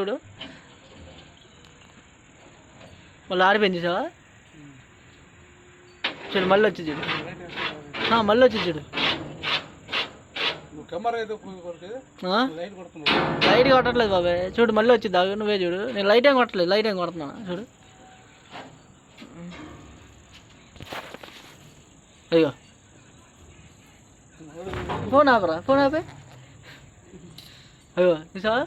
చూడు. మళ్ళీ ఆరిపోయింది చూసావా? చూడు మళ్ళీ వచ్చి చూడు. మళ్ళీ వచ్చి చూడు. లైట్ కొట్టట్లేదు బాబాయ్. చూడు మళ్ళీ వచ్చి దాగు నువ్వే చూడు. నేను లైట్ ఏం కొట్టలేదు లైట్ ఏం కొడుతున్నా చూడు. అయ్యో. ఫోన్ ఆపరా ఫోన్ ఆపే. అయ్యో చూసావా?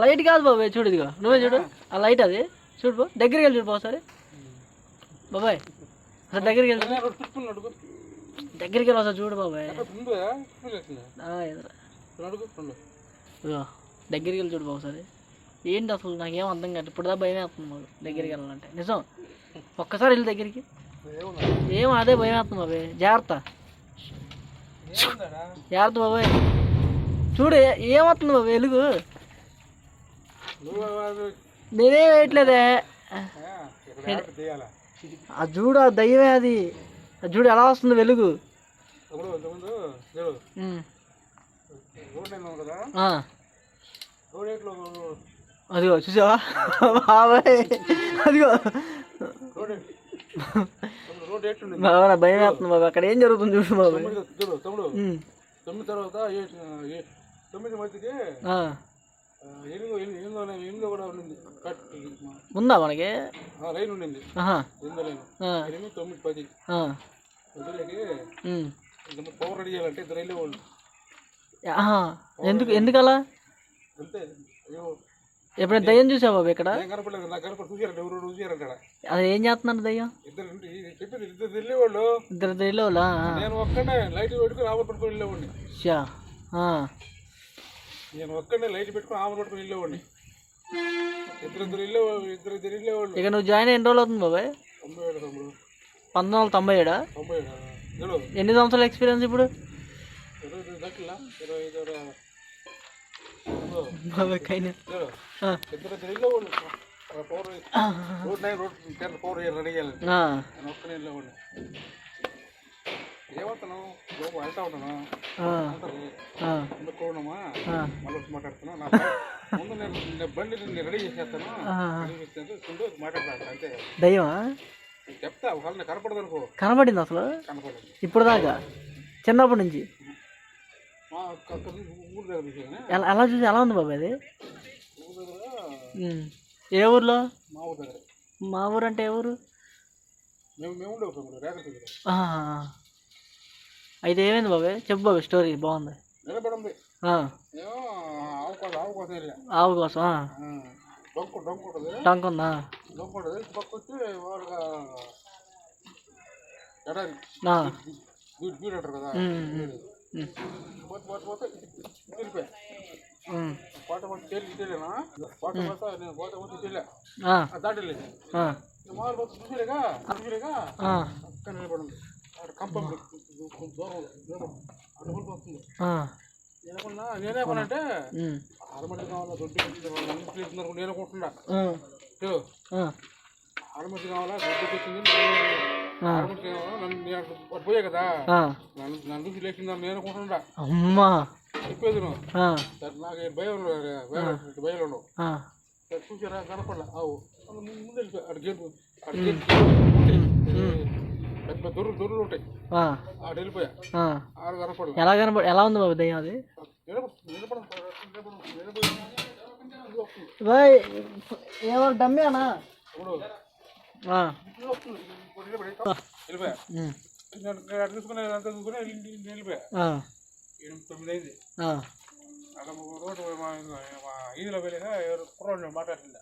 లైట్ కాదు బాబాయ్ చూడు ఇదిగో. నువ్వే చూడు. ఆ లైట్ అది. చూడు బా దగ్గరికి వెళ్ళి చూడు బాబు సరే బాబాయ్ అసలు దగ్గరికి వెళ్ళి దగ్గరికి వెళ్ళి అసలు చూడు బాబాయ్. దగ్గరికి వెళ్ళి చూడు బాబు సరే ఏంటి అసలు? నాకేం అర్థం కాదు. ఇప్పుడు దా భయం వేస్తుంది మాకు దగ్గరికి వెళ్ళాలంటే. నిజం? ఒక్కసారి వెళ్ళి దగ్గరికి. ఏం అదే భయం వేస్తుంది బాబాయ్. జాగ్రత్త. జాగ్రత్త బాబాయ్. చూడు ఏమవుతుంది బాబాయ్ వెలుగు? నేనేం వేయట్లేదే? ఆ, చూడు ఆ దయ్యమే అది. ఆ చూడు ఎలా వస్తుంది వెలుగు? అదిగో చూసావా? బాబాయ్. అదిగో. బాబా భయం వేస్తుంది అక్కడ ఏం జరుగుతుంది చూడు బాబాయ్ తొమ్మిది తర్వాత తొమ్మిది మధ్యకి ఎనిమిదో ఎనిమిది ఎనిమిదో కూడా ఉండింది. కట్ ఉందా మనకి? లైన్ ఉండింది. ఎనిమిదో లైన్. ఎనిమిది తొమ్మిది పది. వదిలేకి పవర్ రెడీ చేయాలంటే ఇద్దరు వెళ్ళేవాళ్ళు ఆహా, ఎందుకు ఎందుకలా? అంతే. అయ్యో. ఎప్పుడైనా దయ్యం చూసావు బాబు ఇక్కడ? కనపడలేదు నాకు కనపడి చూసారంట ఎవరు అది ఏం చేస్తున్నారు దయ్యం? ఇద్దరు చెప్పింది ఇద్దరు వెళ్ళేవాళ్ళు ఇద్దరు దయ్యంలోలా నేను ఒక్కడే లైట్ పెట్టుకుని ఆమె పట్టుకొని వెళ్ళేవాడిని. షా నేను ఒక్కడే లైట్ పెట్టుకుని ఆమె పట్టుకొని వెళ్ళేవాడిని. ఇద్దరు వెళ్ళేవాళ్ళు ఇద్దరు ఇద్దరు వెళ్ళేవాళ్ళు ఇక నువ్వు జాయిన్ ఎన్ని రోజులు అవుతుంది బాబాయ్? తొంభై ఏడు తమ్ముడు. పంతొమ్మిది వందల తొంభై ఏడా? తొంభై ఏడు ఎన్ని సంవత్సరాల ఎక్స్పీరియన్స్ ఇప్పుడు? ఇరవై ఐదు దాటిలా? ఇరవై ఐదు ఇరవై- బాబాయ్ కైనా. ఇద్దరు ఇద్దరు వెళ్ళేవాళ్ళు power road nine road ten power ready చేయాలి. నేను ఒక్కనే వెళ్ళేవాడిని. వెళ్తా ఉంటాను ఆ, ముందు. మళ్ళీ మాట్లాడుతున్నా. నేను బండి నేను రెడీ చేసేస్తాను. మాట్లాడతాను అంతే. దయ్యమా? చెప్తా ఒకవేళ నాకు కనపడదు అనుకో. కనబడింది అసలు? కనపడదు. ఇప్పుడు దాకా? చిన్నప్పటి నుంచి? ఎలా చూసి ఎలా ఉంది బాబాయ్ అది. ఏ ఊర్లో? మా ఊరు దగ్గర. మా ఊరు అంటే ఏ ఊరు? మేము మేము ఒక రేఖల దగ్గర ఆ, అయితే ఏమైంది బాబాయ్ చెప్పు బాబాయ్ స్టోరీ బాగుంది. నిలబడింది ఆవు కోసం టంక్ ఉందా? డొంకు ఉంటుంది. ఇటు పక్క వచ్చి వాళ్ళగా ఎడారి. ఆ, బీడ్ బీడ్ అంటారు కదా. ఉమ్, ఉమ్, ఉమ్, పోతే పోతే పోతే వెళ్ళిపోయా ఉమ్, కోట పోతే చెల్లి ఇటేనా కోట పోతే నేను కోట పోతే చెల్లా ఆ, దాటి వెళ్ళేది ఆ, మామూలు పోతే చూసిరేగా చూసిరేగా ఆ, అక్కడ నిలబడింది. అక్కడ నేనే కొనంటే ఆరుమల్లి కావాలా దొడ్డి నేను అనుకుంటున్నా ఆ, యో, ఆ, ఆరుమల్లి కావాలా దొడ్డికి వచ్చింది పోయా కదా. నన్ను చూసి లేచిందని నేను అనుకుంటున్నా అమ్మా. చెప్పేది నాకు భయం ఉండదు కదా, భయం ఇటు భయం ఉండవు చూసారా కనపడలే. అలా ముందు వెళ్ళిపోయా అటు గేటు అటు గేటు పెద్ద దొర్రు దొర్రులు ఉంటాయి. అటు వెళ్ళిపోయా? ఆ. ఆరు కనపడలే. ఎలా కనబడి ఎలా ఉంది బాబు దయ్యం అది? ఏమో ఇప్పుడు నిలబడి వెళ్ళిపోయా? చూసుకుని వెళ్ళిపోయా. ఎనిమిది తొమ్మిది అయింది. అక్కడ మా ఈదిలో మాట్లాడుతుందా.